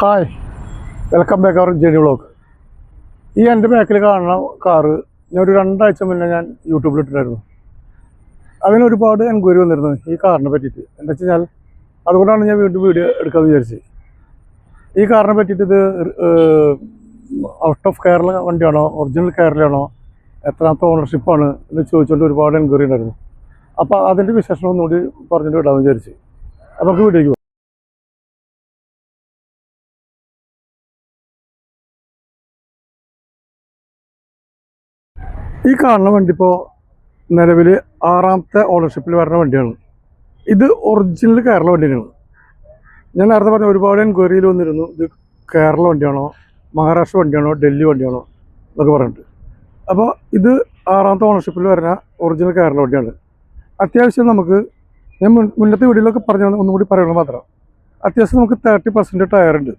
Hi welcome back our Jeni vlog ഈ എന്റെ ബാക്കിൽ കാണുന്ന കാറ് ഞാൻ ഒരു രണ്ടാഴ്ച മുന്നേ ഞാൻ യൂട്യൂബിൽ ഇട്ടിട്ടായിരുന്നു അതിന് ഒരുപാട് എൻക്വയറി വന്നിരുന്നു ഈ കാറിനെ പറ്റിയിട്ട്. എന്താ വെച്ച് കഴിഞ്ഞാൽ അതുകൊണ്ടാണ് ഞാൻ വീണ്ടും വീഡിയോ എടുക്കാമെന്ന് വിചാരിച്ചത്. ഈ കാറിനെ പറ്റിയിട്ട് ഇത് ഔട്ട് ഓഫ് കേരള വണ്ടിയാണോ ഒറിജിനൽ കേരളയാണോ എത്രാമത്തെ ഓണർഷിപ്പാണ് എന്ന് ചോദിച്ചുകൊണ്ട് ഒരുപാട് എൻക്വയറി ഉണ്ടായിരുന്നു. അപ്പോൾ അതിന്റെ വിശേഷം ഒന്നുകൂടി പറഞ്ഞിട്ട് വിടാമെന്ന് വിചാരിച്ചു. അപ്പോൾ നമുക്ക് വീഡിയോയ്ക്ക് ഈ കാണുന്ന വണ്ടി ഇപ്പോൾ നിലവിൽ ആറാമത്തെ ഓണർഷിപ്പിൽ വരുന്ന വണ്ടിയാണ്. ഇത് ഒറിജിനൽ കേരള വണ്ടിയാണ്. ഞാൻ നേരത്തെ പറഞ്ഞ ഒരുപാട് എൻക്വയറിയിൽ വന്നിരുന്നു. ഇത് കേരള വണ്ടിയാണോ മഹാരാഷ്ട്ര വണ്ടിയാണോ ഡൽഹി വണ്ടിയാണോ എന്നൊക്കെ പറഞ്ഞിട്ട്. അപ്പോൾ ഇത് ആറാമത്തെ ഓണർഷിപ്പിൽ വരുന്ന ഒറിജിനൽ കേരള വണ്ടിയാണ്. അത്യാവശ്യം നമുക്ക് ഞാൻ മുന്നത്തെ വീഡിയോയിലൊക്കെ പറഞ്ഞ ഒന്നും കൂടി മാത്രം. അത്യാവശ്യം നമുക്ക് തേർട്ടി പെർസെന്റ് ടയറുണ്ട്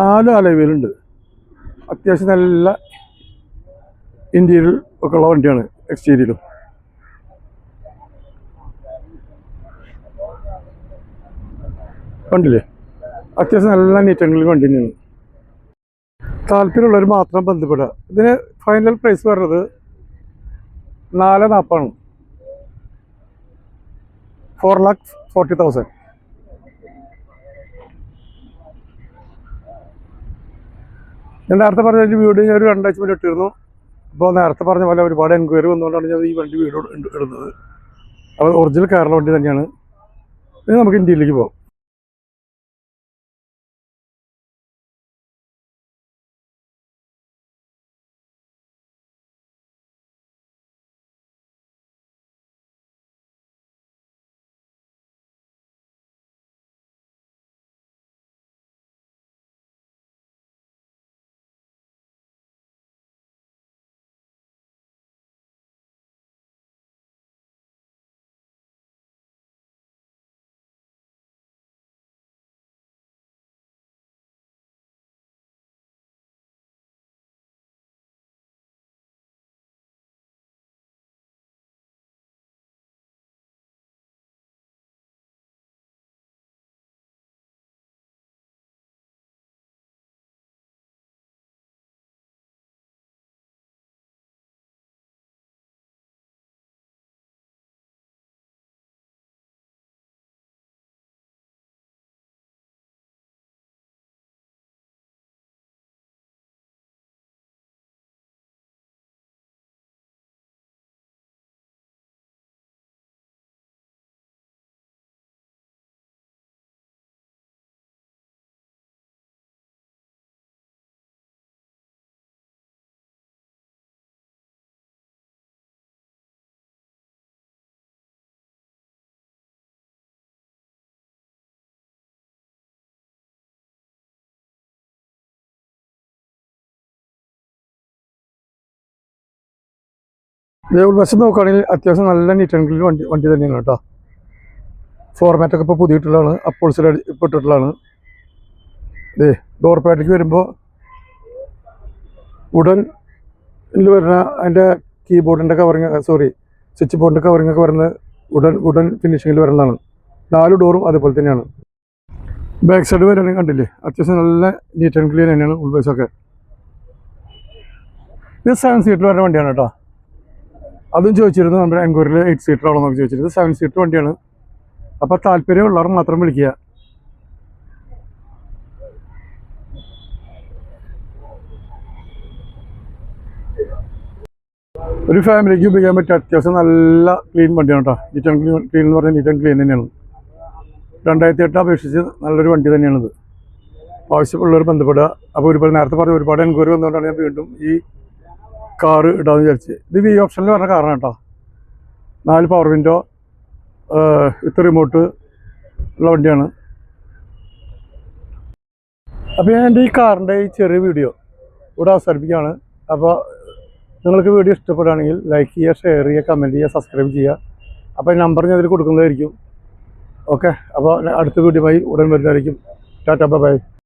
നാല് അലവിലുണ്ട് അത്യാവശ്യം നല്ല ഇന്ത്യയിൽ ഒക്കെ ഉള്ള വണ്ടിയാണ് എക്സ്റ്റീരിയലും. കണ്ടില്ലേ? അത്യാവശ്യം നല്ല നീറ്റങ്ങളിൽ വണ്ടി തന്നെയാണ്. താല്പര്യമുള്ളവർ മാത്രം ബന്ധപ്പെടുക. ഇതിന് ഫൈനൽ പ്രൈസ് വരുന്നത് നാല് നാൽപ്പാണ് ഫോർ ലാക്ക് ഫോർട്ടി തൗസൻഡ് ഞാൻ നേരത്തെ പറഞ്ഞ വീട് ഞാൻ ഒരു രണ്ടാഴ്ച മുന്നേ ഇട്ടിരുന്നു. അപ്പോൾ നേരത്തെ പറഞ്ഞ പോലെ ഒരുപാട് എൻക്വയറി വന്നുകൊണ്ടാണ് ഞാൻ ഈ വണ്ടി വീട് ഇട- ഇടുന്നത് അപ്പോൾ ഒറിജിനൽ കേരള വണ്ടി തന്നെയാണ്. ഇനി നമുക്ക് ഇന്ത്യയിലേക്ക് പോകാം ഇതേ ബസ് നോക്കുകയാണെങ്കിൽ അത്യാവശ്യം നല്ല നീറ്റ് ആൻഡ് ക്ലീൻ വണ്ടി വണ്ടി തന്നെയാണ് കേട്ടോ. ഫോർമാറ്റൊക്കെ ഇപ്പോൾ പുതിയിട്ടുള്ളതാണ്. അപ്പോൾസിൽ ഇപ്പോൾ ഇട്ടിട്ടുള്ളതാണ്. ഇതേ ഡോർ പാഡിലേക്ക് വരുമ്പോൾ ഉടൻ ഇതിൽ വരുന്ന അതിന്റെ കീബോർഡിന്റെ കവറിങ് സോറി സ്വിച്ച് ബോർഡിന്റെ കവറിങ് ഒക്കെ വരുന്നത് ഉടൻ ഉടൻ ഫിനിഷിങ്ങിൽ വരുന്നതാണ്. നാല് ഡോറും അതുപോലെ തന്നെയാണ്. ബാക്ക് സൈഡ് വരാനും കണ്ടില്ലേ? അത്യാവശ്യം നല്ല നീറ്റ് ആൻഡ് ക്ലീൻ തന്നെയാണ് ഉൾബേസൊക്കെ ഇത് സെവൻ സീറ്റിൽ വരുന്ന വണ്ടിയാണ് കേട്ടോ. അതും ചോദിച്ചിരുന്നു നമ്മുടെ എൻക്വയറിയിൽ എയ്റ്റ് സീറ്റർ ആണോ എന്നൊക്കെ ചോദിച്ചിരുന്നത് സെവൻ സീറ്റർ വണ്ടിയാണ്. അപ്പോൾ താല്പര്യമുള്ളവർ മാത്രം വിളിക്കുക. ഒരു ഫാമിലിക്ക് ഉപയോഗിക്കാൻ പറ്റിയ അത്യാവശ്യം നല്ല ക്ലീൻ വണ്ടിയാണ് കേട്ടോ നീറ്റ് ആൻഡ് ക്ലീൻ ക്ലീൻ എന്ന് പറഞ്ഞാൽ നീറ്റ് ആൻഡ് ക്ലീൻ തന്നെയാണ്. രണ്ടായിരത്തി എട്ട് അപേക്ഷിച്ച് നല്ലൊരു വണ്ടി തന്നെയാണിത്. ആവശ്യമുള്ളവർ ബന്ധപ്പെടുക. അപ്പോൾ ഒരുപാട് നേരത്തെ പറഞ്ഞ ഒരുപാട് എൻക്വയറി വന്നുകൊണ്ടാണ് ഞാൻ വീണ്ടും ഈ കാറ് ഇടാമെന്ന് വിചാരിച്ച്. ഇത് വി ഓപ്ഷനിൽ പറഞ്ഞ കാറാണ് കേട്ടോ. നാല് പവർ വിൻഡോ വിത്ത് റിമോട്ട് ഉള്ള വണ്ടിയാണ്. അപ്പോൾ ഞാൻ എന്റെ ഈ കാറിന്റെ ഈ ചെറിയ വീഡിയോ ഇവിടെ അവസാനിപ്പിക്കുകയാണ്. അപ്പോൾ നിങ്ങൾക്ക് വീഡിയോ ഇഷ്ടപ്പെടുകയാണെങ്കിൽ ലൈക്ക് ചെയ്യുക ഷെയർ ചെയ്യുക കമന്റ് ചെയ്യുക സബ്സ്ക്രൈബ് ചെയ്യുക. അപ്പോൾ നമ്പർ ഞാൻ അതിൽ കൊടുക്കുന്നതായിരിക്കും. ഓക്കെ അപ്പോൾ അടുത്ത വീഡിയോയുമായി ഉടൻ വരുന്നതായിരിക്കും. ടാറ്റ ബൈ